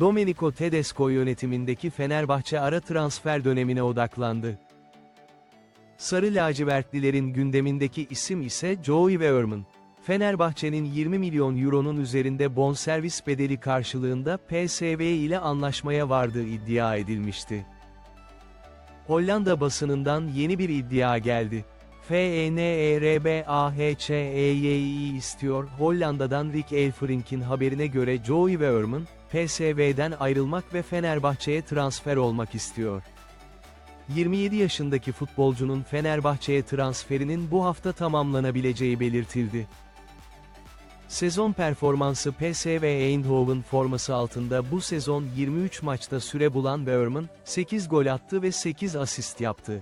Domenico Tedesco yönetimindeki Fenerbahçe ara transfer dönemine odaklandı. Sarı lacivertlilerin gündemindeki isim ise Joey Veerman. Fenerbahçe'nin 20 milyon euronun üzerinde bonservis bedeli karşılığında PSV ile anlaşmaya vardığı iddia edilmişti. Hollanda basınından yeni bir iddia geldi. E FENERBAHÇEYI istiyor Hollanda'dan Rick Elfrink'in haberine göre Joey Veerman, PSV'den ayrılmak ve Fenerbahçe'ye transfer olmak istiyor. 27 yaşındaki futbolcunun Fenerbahçe'ye transferinin bu hafta tamamlanabileceği belirtildi. Sezon performansı PSV Eindhoven forması altında bu sezon 23 maçta süre bulan Veerman, 8 gol attı ve 8 asist yaptı.